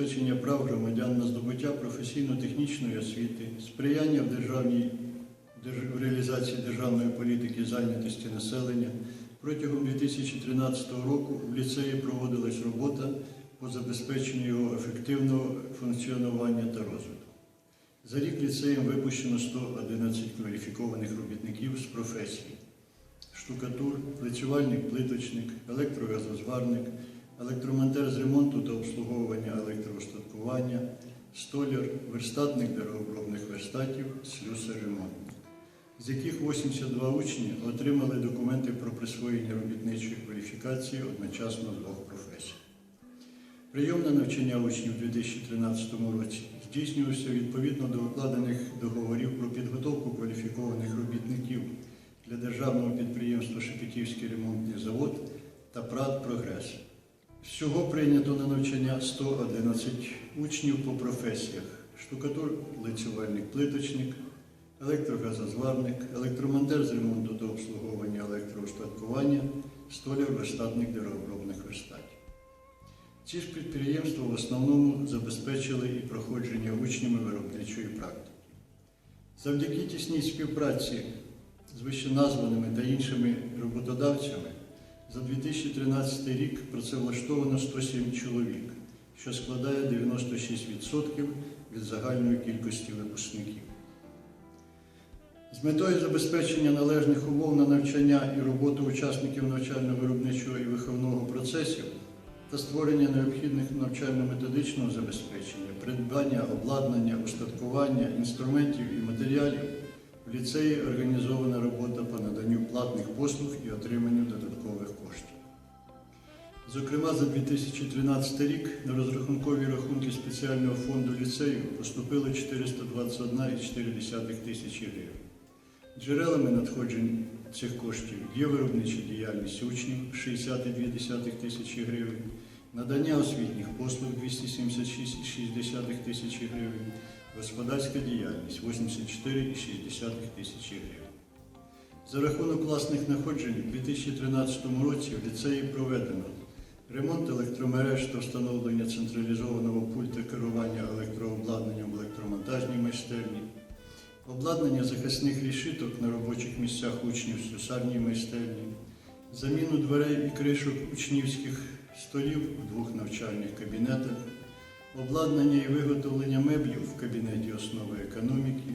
забезпечення прав громадян на здобуття професійно-технічної освіти, сприяння в державній в реалізації державної політики зайнятості населення. Протягом 2013 року в ліцеї проводилась робота по забезпеченню його ефективного функціонування та розвитку. За рік ліцеєм випущено 111 кваліфікованих робітників з професій. Штукатур, плечувальник, плиточник, електрогазозварник, електромонтер з ремонту та обслуговування електроостаткування, столяр, верстатник деревообробних верстатів, слюсар-ремонтник, з яких 82 учні отримали документи про присвоєння робітничої кваліфікації одночасно двох професій. Прийом на навчання учнів у 2013 році здійснювався відповідно до укладених договорів про підготовку кваліфікованих робітників для державного підприємства Шепетівський ремонтний завод та ПРАД Прогрес. Всього прийнято на навчання 111 учнів по професіях: штукатур, лицювальник, плиточник, електрогазозварник, електромонтер з ремонту та обслуговування електроустаткування, столяр, верстатник деревообробних верстатів. Ці ж підприємства в основному забезпечили і проходження учнями виробничої практики. Завдяки тісній співпраці з вищеназваними та іншими роботодавцями за 2013 рік працевлаштовано 107 чоловік, що складає 96% від загальної кількості випускників. З метою забезпечення належних умов на навчання і роботу учасників навчально-виробничого і виховного процесів та створення необхідних навчально-методичного забезпечення, придбання обладнання, устаткування, інструментів і матеріалів в ліцеї організована робота по наданню платних послуг і отриманню коштів. Зокрема, за 2013 рік на розрахункові рахунки спеціального фонду ліцею поступило 421,4 тисячі гривень. Джерелами надходжень цих коштів є виробнича діяльність учнів 60,2 тисячі гривень, надання освітніх послуг 276,6 тисячі гривень, господарська діяльність 84,6 тисячі гривень. За рахунок власних надходжень у 2013 році в ліцеї проведено ремонт електромереж та встановлення централізованого пульта керування електрообладнанням в електромонтажній майстерні, обладнання захисних рішиток на робочих місцях учнів в слюсарній майстерні, заміну дверей і кришок учнівських столів у двох навчальних кабінетах, обладнання і виготовлення меблів в кабінеті основи економіки,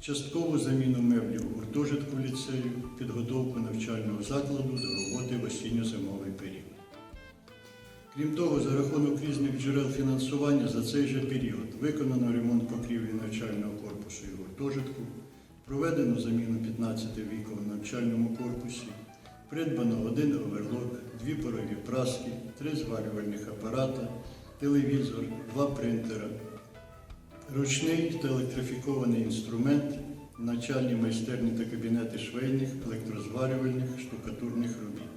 часткову заміну меблів у гуртожитку ліцею, підготовку навчального закладу до роботи в осінньо-зимовий період. Крім того, за рахунок різних джерел фінансування за цей же період виконано ремонт покрівлі навчального корпусу і гуртожитку, проведено заміну 15 вікон в навчальному корпусі, придбано один оверлок, дві парові праски, три зварювальних апарата, телевізор, два принтера, ручний та електрифікований інструмент, навчальні майстерні та кабінети швейних, електрозварювальних, штукатурних робіт,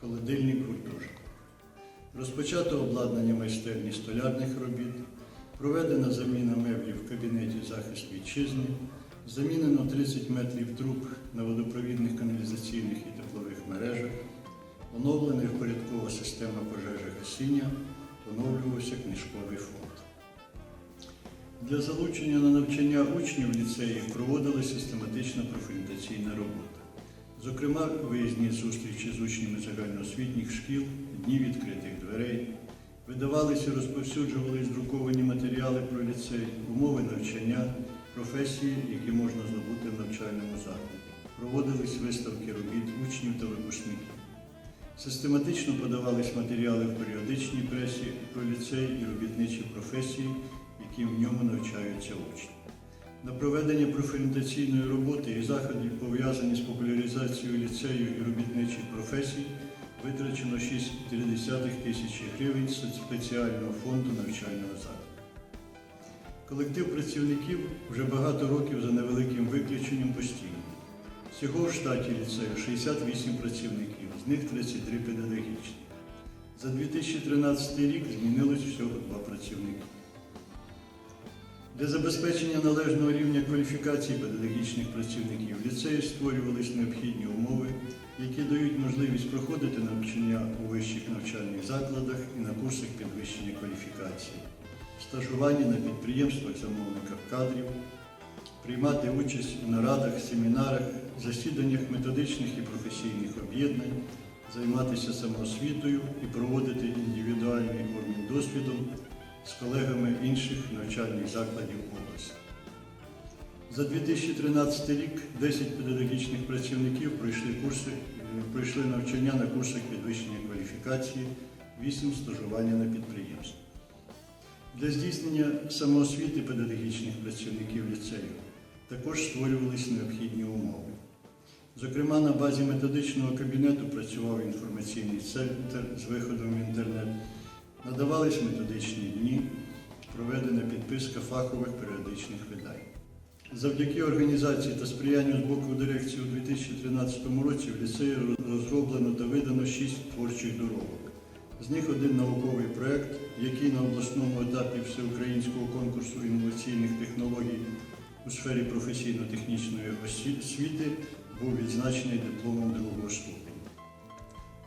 холодильник гуртожитку. Розпочато обладнання майстерні столярних робіт, проведена заміна меблів в кабінеті захист вітчизни, замінено 30 метрів труб на водопровідних каналізаційних і теплових мережах, оновлена і впорядкова система пожежогасіння, оновлювався книжковий фонд. Для залучення на навчання учнів ліцеїв проводилася систематична профорієнтаційна робота. Зокрема, виїзні зустрічі з учнями загальноосвітніх шкіл, дні відкритих дверей, видавалися і розповсюджувались друковані матеріали про ліцей, умови навчання, професії, які можна здобути в навчальному закладі. Проводились виставки робіт учнів та випускників. Систематично подавались матеріали в періодичній пресі про ліцей і робітничі професії, які в ньому навчаються учні. На проведення профорієнтаційної роботи і заходів, пов'язані з популяризацією ліцею і робітничих професій, витрачено 6,3 тисячі гривень з спеціального фонду навчального закладу. Колектив працівників вже багато років за невеликим виключенням постійно. Всього в штаті ліцею 68 працівників, з них 33 педагогічні. За 2013 рік змінилось всього два працівники. Для забезпечення належного рівня кваліфікації педагогічних працівників в ліцеї створювались необхідні умови, які дають можливість проходити навчання у вищих навчальних закладах і на курсах підвищення кваліфікації. стажування на підприємствах замовниках кадрів, приймати участь у нарадах, семінарах, засіданнях методичних і професійних об'єднань, займатися самоосвітою і проводити індивідуальний обмін досвідом з колегами інших навчальних закладів області. За 2013 рік 10 педагогічних працівників пройшли курси, е, пройшли навчання на курсах підвищення кваліфікації, 8 стажування на підприємствах. Для здійснення самоосвіти педагогічних працівників ліцею також створювалися необхідні умови. Зокрема, на базі методичного кабінету працював інформаційний центр з виходом в інтернет, надавались методичні дні, проведена підписка фахових періодичних видань. Завдяки організації та сприянню з боку дирекції у 2013 році в ліцеї розроблено та видано шість творчих доробок. З них один науковий проєкт, який на обласному етапі всеукраїнського конкурсу інноваційних технологій у сфері професійно-технічної освіти був відзначений дипломом другого ступеня.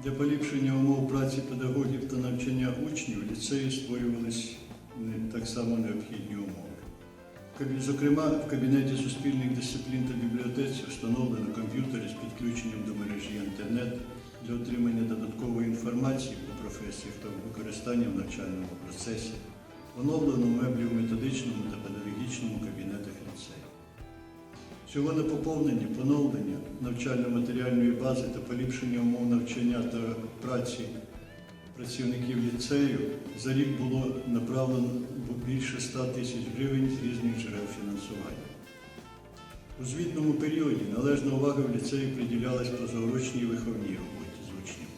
Для поліпшення умов праці педагогів та навчання учнів в ліцеї створювалися так само необхідні умови. Зокрема, в кабінеті суспільних дисциплін та бібліотеці встановлено комп'ютери з підключенням до мережі інтернет для отримання додаткової інформації по професіях та використання в навчальному процесі, оновлено меблі в методичному та педагогічному кабінетах. Всього на поповнення, поновлення навчально-матеріальної бази та поліпшення умов навчання та праці працівників ліцею за рік було направлено більше 100 тисяч гривень з різних джерел фінансування. У звітному періоді належна увага в ліцеї приділялась позаурочній виховній роботі з учнями.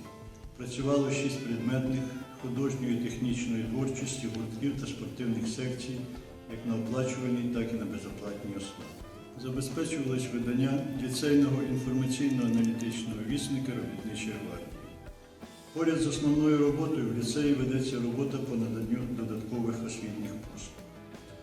Працювало шість предметних художньої технічної творчості, гуртків та спортивних секцій, як на оплачуваній, так і на безоплатній основі. Забезпечувалось видання ліцейного інформаційно-аналітичного вісника робітничої гвардії. Поряд з основною роботою в ліцеї ведеться робота по наданню додаткових освітніх послуг.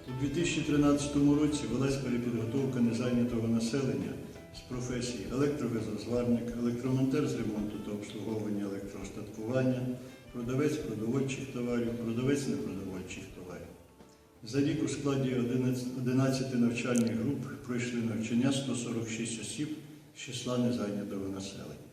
У 2013 році велась перепідготовка незайнятого населення з професій електровизозварник, електромонтер з ремонту та обслуговування електроостаткування, продавець продовольчих товарів, продавець непродовольчих товарів. За рік у складі 11 11 навчальних груп пройшли навчання 146 осіб з числа незайнятого населення.